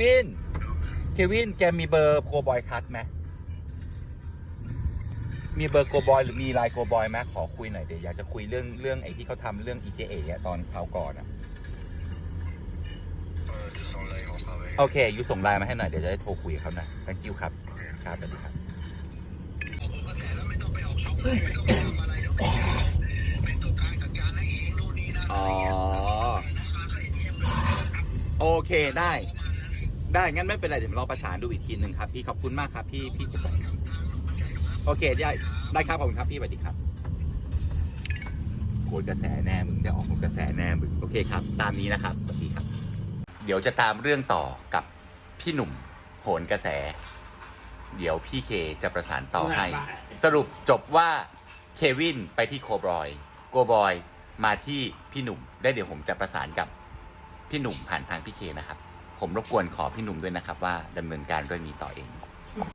วิน เควิน แกมีเบอร์โกบอยคัทไหมมีเบอร์โกบอยหรือมีไลน์โกบอยไหมขอคุยหน่อยเดี๋ยวอยากจะคุยเรื่องเรื่องไอ้ที่เขาทำเรื่อง EJA อะตอนคราวก่อนอะเออจะส่งอะไรของเขาไปโอเคยูส่งไลน์มาให้หน่อยเดี๋ยวจะได้โทรคุยกับเขาหน่อย thank you ครับ ครับสวัสดีครับออกกระแสแล้วไม่ต้องไปออกช่องเลยไม่ต้องไปทำอะไรเดี๋ยวพี่เป็นตัวกลางจัดการให้เองโน่นนี่นั่นอ๋อมาก็เอ็นเอ็มเลยนะครับโอเคได้ ได้งั้นไม่เป็นไรเดี๋ยวเราประสานดูอีกทีหนึ่งครับพี่ขอบคุณมากครับพี่พี่คุณโอเคได้ได้ครับขอบคุณครับพี่สวัสดีครับโคตรกระแสแน่มึงจะออกโคตรกระแสแน่มึงโอเคครับ ตามนี้นะครับสวัสดีครับ เดี๋ยวจะตามเรื่องต่อกับพี่หนุ่มโหนกระแส เดี๋ยวพี่เคจะประสานต่อให้ สรุปจบว่าเควินไปที่โคบอยโกบอยมาที่พี่หนุ่ม ได้เดี๋ยวผมจะประสานกับพี่หนุ่มผ่านทางพี่เคนะครับ ผมรบกวนขอพี่หนุ่มด้วยนะครับว่าดำเนินการเรื่องนี้ต่อเอง